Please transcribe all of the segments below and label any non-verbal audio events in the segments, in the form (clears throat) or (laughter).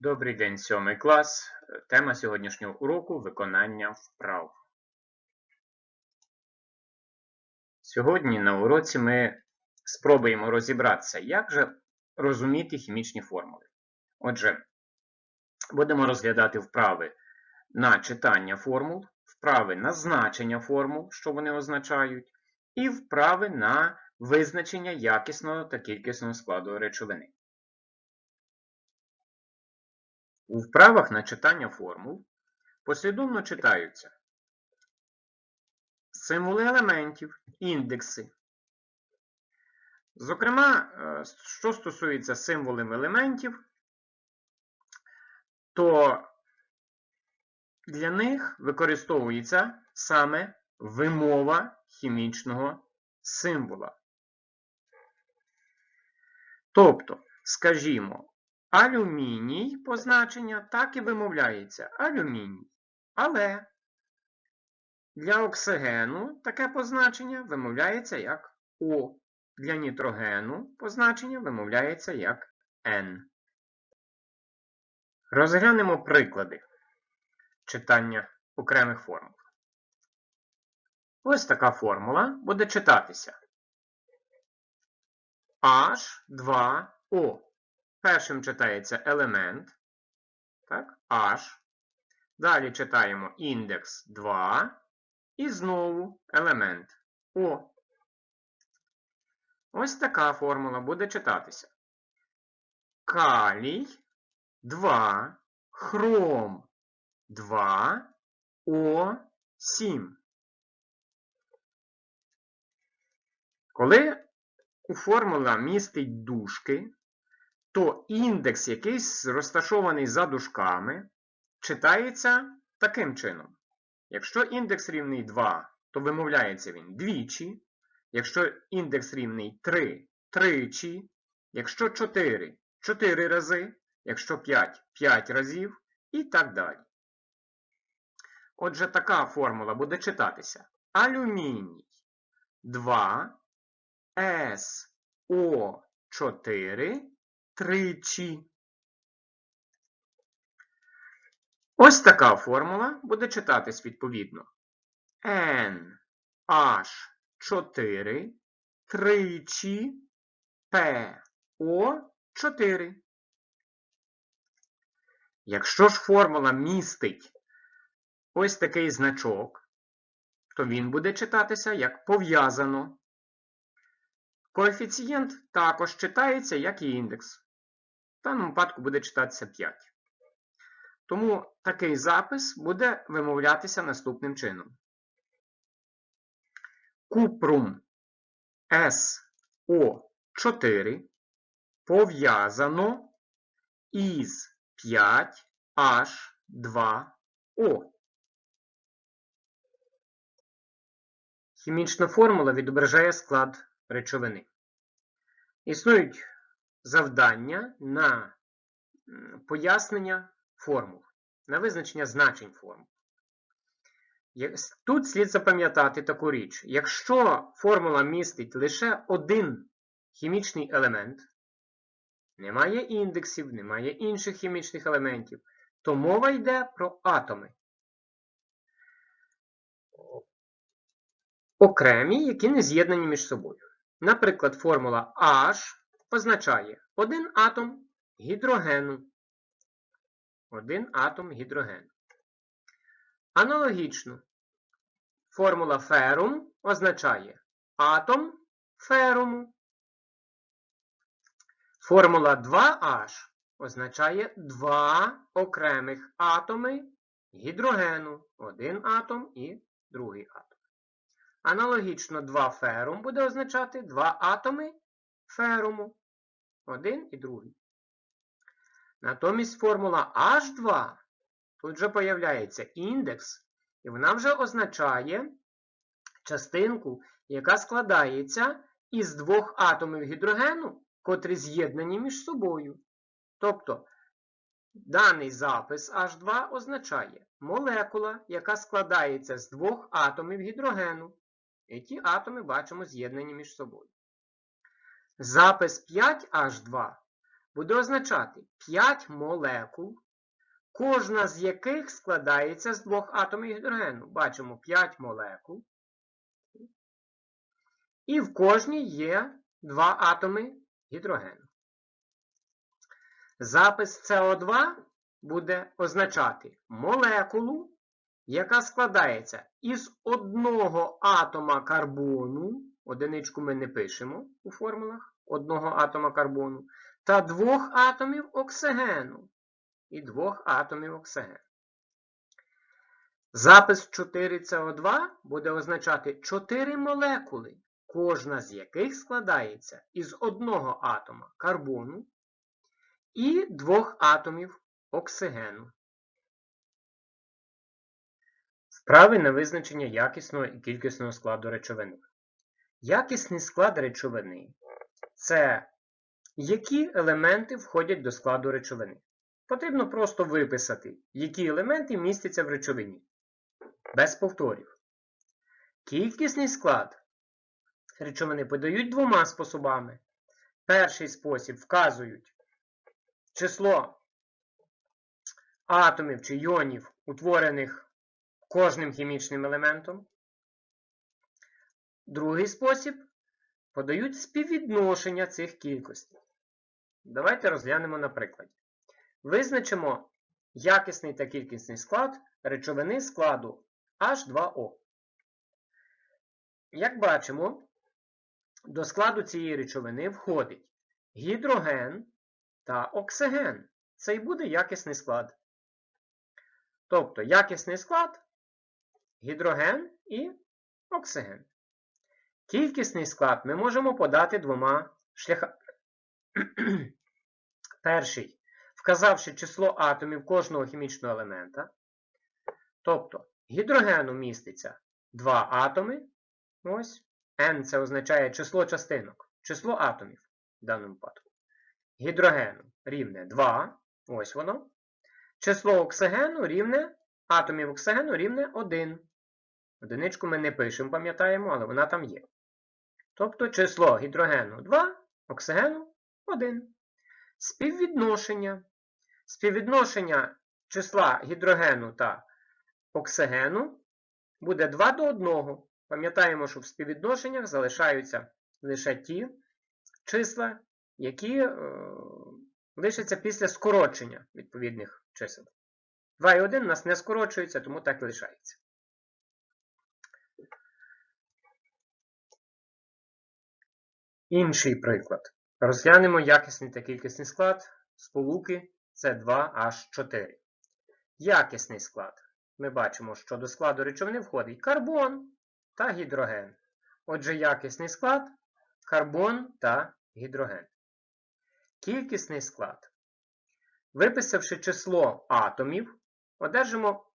Добрий день, сьомий клас. Тема сьогоднішнього уроку виконання вправ. Сьогодні на уроці ми спробуємо розібратися, як же розуміти хімічні формули. Отже, будемо розглядати вправи на читання формул, вправи на значення формул, що вони означають, і вправи на визначення якісного та кількісного складу речовини. У вправах на читання формул послідовно читаються символи елементів, індекси. Зокрема, е, що стосується символів елементів, то для них використовується саме вимова хімічного символа. Тобто, скажімо, Алюміній позначення так і вимовляється алюміній. Але для оксигену таке позначення вимовляється як О. Для нітрогену позначення вимовляється як Н. Розглянемо приклади читання окремих формул. Ось така формула буде читатися H2O. Першим читається елемент. Так, H. Далі читаємо індекс 2. І знову елемент О. Ось така формула буде читатися. Калій 2, хром 2, О7. Коли у формула містить дужки, то індекс, який розташований за дужками, читається таким чином. Якщо індекс рівний 2, то вимовляється він двічі. Якщо індекс рівний 3 тричі. Якщо 4 4 рази, якщо 5 5 разів і так далі. Отже, така формула буде читатися. Алюміній 2 СО4 тричі. Ось така формула буде читатись відповідно. NH4 тричі PO4. Якщо ж формула містить ось такий значок, то він буде читатися як пов'язано. Коефіцієнт також читається, як і індекс. В даному випадку буде читатися 5. Тому такий запис буде вимовлятися наступним чином. Купрум СО4 пов'язано із 5H2O. Хімічна формула відображає склад речовини. Існують завдання на пояснення формул, на визначення значень формул. Тут слід запам'ятати таку річ. Якщо формула містить лише один хімічний елемент, немає індексів, немає інших хімічних елементів, то мова йде про атоми. Окремі, які не з'єднані між собою. Наприклад, формула H означає один атом гідрогену. Один атом гідрогену. Аналогічно, формула ферум означає атом феруму. Формула 2H означає два окремих атоми гідрогену. Один атом і другий атом. Аналогічно 2 ферум буде означати два атоми феруму. Один і другий. Натомість формула H2, тут вже появляється індекс, і вона вже означає частинку, яка складається із двох атомів гідрогену, котрі з'єднані між собою. Тобто, даний запис H2 означає молекула, яка складається з двох атомів гідрогену. І ті атоми бачимо з'єднані між собою. Запис 5H2 буде означати 5 молекул, кожна з яких складається з двох атомів гідрогену. Бачимо 5 молекул. І в кожній є два атоми гідрогену. Запис СО2 буде означати молекулу, яка складається із одного атома карбону, одиничку ми не пишемо у формулах одного атома карбону, та двох атомів оксигену. І двох атомів оксигену. Запис 4СО2 буде означати 4 молекули, кожна з яких складається із одного атома карбону і двох атомів оксигену. Вправи на визначення якісного і кількісного складу речовини. Якісний склад речовини це які елементи входять до складу речовини. Потрібно просто виписати, які елементи містяться в речовині. Без повторів. Кількісний склад речовини подають двома способами. Перший спосіб вказують число атомів чи йонів, утворених кожним хімічним елементом. Другий спосіб подають співвідношення цих кількостей. Давайте розглянемо на прикладі. Визначимо якісний та кількісний склад речовини складу H2O. Як бачимо, до складу цієї речовини входить гідроген та оксиген. Це і буде якісний склад. Тобто якісний склад гідроген і оксиген. Кількісний склад ми можемо подати двома шляхами. (clears throat) Перший, вказавши число атомів кожного хімічного елемента. Тобто гідрогену міститься 2 атоми. Ось. N це означає число частинок, число атомів в даному випадку. Гідрогену рівне 2. Ось воно. Число оксигену рівне, атомів оксигену рівне 1. Одиничку ми не пишемо, пам'ятаємо, але вона там є. Тобто число гідрогену 2, оксигену 1. Співвідношення. Співвідношення числа гідрогену та оксигену буде 2 до 1. Пам'ятаємо, що в співвідношеннях залишаються лише ті числа, які е, лишаться після скорочення відповідних чисел. 2 і 1 у нас не скорочується, тому так і лишається. Інший приклад. Розглянемо якісний та кількісний склад сполуки С2H4. Якісний склад. Ми бачимо, що до складу речовини входить карбон та гідроген. Отже, якісний склад карбон та гідроген. Кількісний склад. Виписавши число атомів, одержимо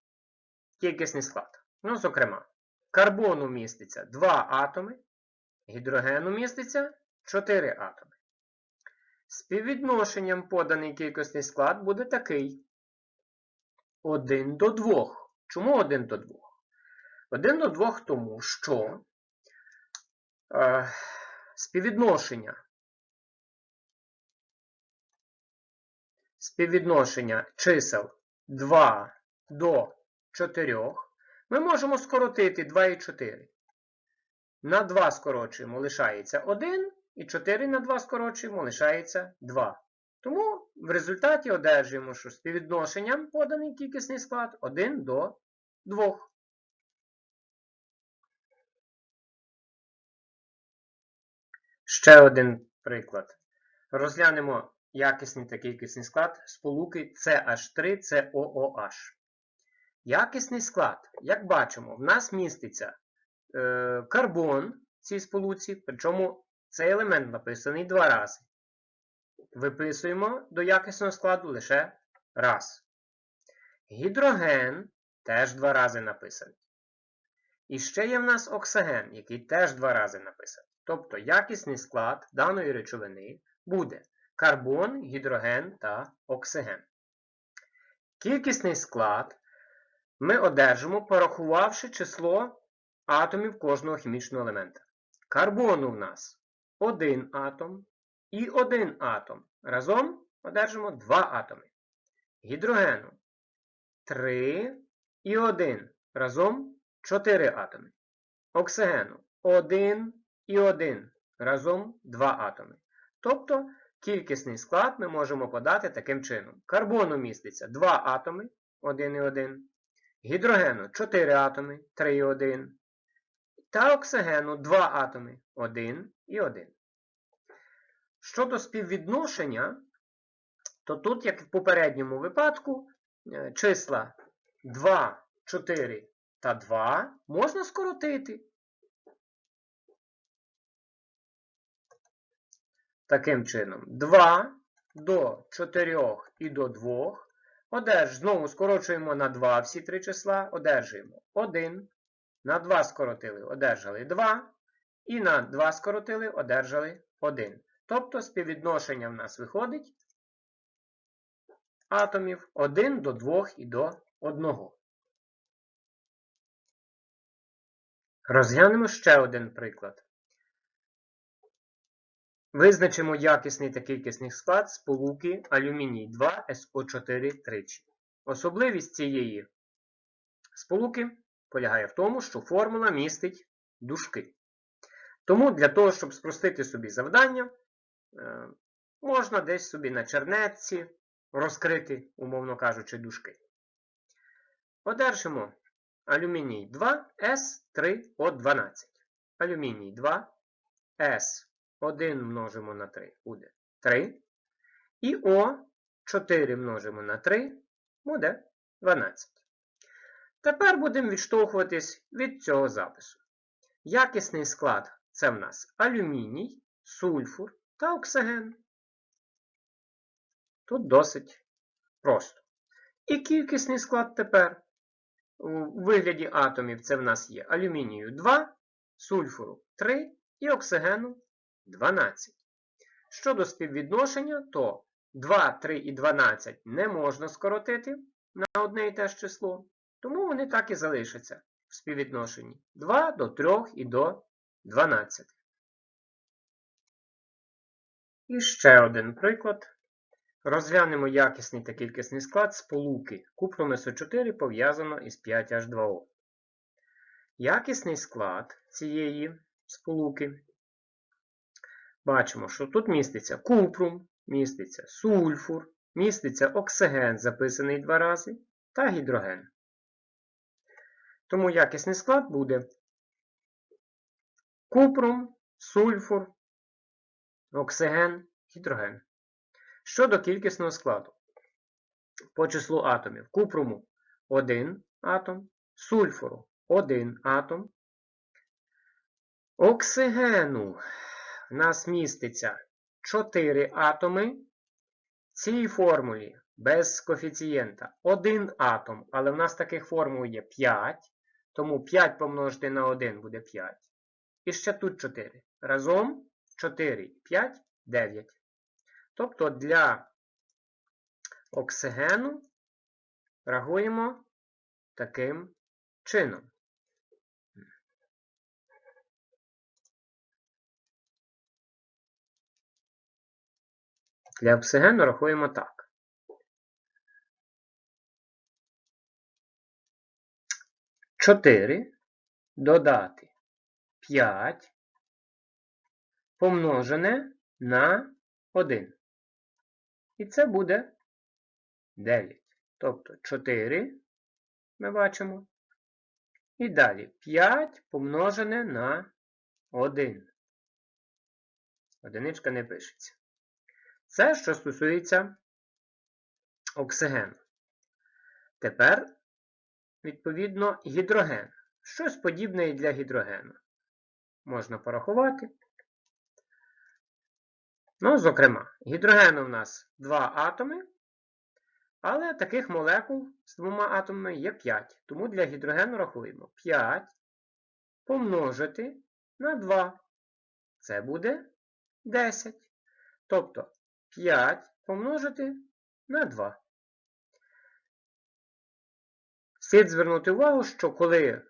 кількісний склад. Ну, зокрема, карбону міститься 2 атоми, гідрогену міститься 4 атоми. Співвідношенням поданий кількісний склад буде такий. 1 до 2. Чому 1 до 2? 1 до 2 тому, що е, співвідношення співвідношення чисел 2 до 4 ми можемо скоротити 2 і 4. На 2 скорочуємо, лишається 1, і 4 на 2 скорочуємо, лишається 2. Тому в результаті одержуємо, що співвідношенням поданий кількісний склад 1 до 2. Ще один приклад. Розглянемо якісний та кількісний склад сполуки CH3COOH. Якісний склад, як бачимо, в нас міститься е, карбон в цій сполуці, причому цей елемент написаний два рази. Виписуємо до якісного складу лише раз. Гідроген теж два рази написаний. І ще є в нас оксиген, який теж два рази написаний. Тобто якісний склад даної речовини буде карбон, гідроген та оксиген. Кількісний склад ми одержимо, порахувавши число атомів кожного хімічного елемента. Карбону в нас один атом і один атом. Разом одержимо 2 атоми. Гідрогену 3 і 1. Разом 4 атоми. Оксигену 1 і 1. Разом 2 атоми. Тобто кількісний склад ми можемо подати таким чином. Карбону міститься 2 атоми 1 і 1. Гідрогену 4 атоми 3 і 1. Та оксигену 2 атоми 1 і 1. Щодо співвідношення, то тут, як в попередньому випадку, е, числа 2, 4 та 2 можна скоротити. Таким чином, 2 до 4 і до 2. Одерж, знову скорочуємо на 2 всі три числа, одержуємо 1. На 2 скоротили, одержали 2. І на 2 скоротили, одержали 1. Тобто співвідношення в нас виходить атомів 1 до 2 і до 1. Розглянемо ще один приклад. Визначимо якісний та кількісний склад сполуки алюміній 2 СО4 тричі. Особливість цієї сполуки полягає в тому, що формула містить дужки. Тому для того, щоб спростити собі завдання, е, можна десь собі на чернетці розкрити, умовно кажучи, дужки. Одержимо алюміній 2 С3О12. Алюміній 2 С1 множимо на 3 буде 3. І О4 множимо на 3 буде 12. Тепер будемо відштовхуватись від цього запису. Якісний склад це в нас алюміній, сульфур та оксиген. Тут досить просто. І кількісний склад тепер. У вигляді атомів це в нас є алюмінію 2, сульфуру 3 і оксигену 12. Щодо співвідношення, то 2, 3 і 12 не можна скоротити на одне і те ж число, тому вони так і залишаться в співвідношенні 2 до 3 і до 12. І ще один приклад. Розглянемо якісний та кількісний склад сполуки. Купром СО4 пов'язано із 5H2O. Якісний склад цієї сполуки. Бачимо, що тут міститься купрум, міститься сульфур, міститься оксиген, записаний два рази, та гідроген. Тому якісний склад буде купрум, сульфур, оксиген, гідроген. Щодо кількісного складу. По числу атомів купруму 1 атом, сульфуру 1 атом. Оксигену в нас міститься 4 атоми. Цій формулі без коефіцієнта 1 атом, але в нас таких формул є 5. Тому 5 помножити на 1 буде 5. І ще тут 4. Разом 4, 5, 9. Тобто для оксигену рахуємо таким чином. Для оксигену рахуємо так. Чотири додати 5 помножене на 1. І це буде 9. Тобто 4 ми бачимо. І далі 5 помножене на 1. Одиничка не пишеться. Це, що стосується оксигену. Тепер, відповідно, гідроген. Щось подібне і для гідрогену. Можна порахувати. Ну, зокрема, гідрогену в нас 2 атоми, але таких молекул з двома атомами є 5. Тому для гідрогену рахуємо 5 помножити на 2. Це буде 10. Тобто 5 помножити на 2. Слід звернути увагу, що коли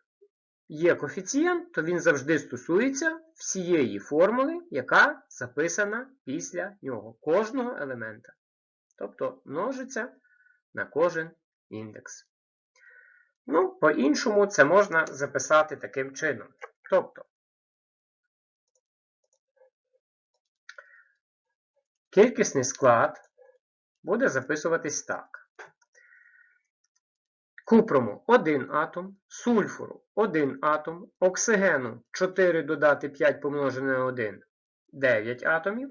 є коефіцієнт, то він завжди стосується всієї формули, яка записана після нього, кожного елемента. Тобто множиться на кожен індекс. Ну, по-іншому це можна записати таким чином. Тобто, кількісний склад буде записуватись так. Купрому 1 атом, сульфуру 1 атом, оксигену 4 додати 5 помножене на 1 9 атомів.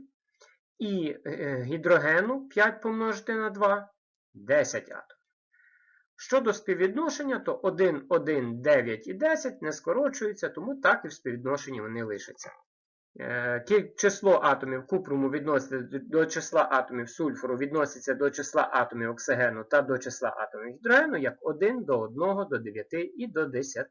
І е, гідрогену 5 помножити на 2 10 атомів. Щодо співвідношення, то 1, 1, 9 і 10 не скорочуються, тому так і в співвідношенні вони лишаться. Е, Число атомів купруму відноситься до числа атомів сульфуру відноситься до числа атомів оксигену та до числа атомів гідрогену як 1 до 1 до 9 і до 10.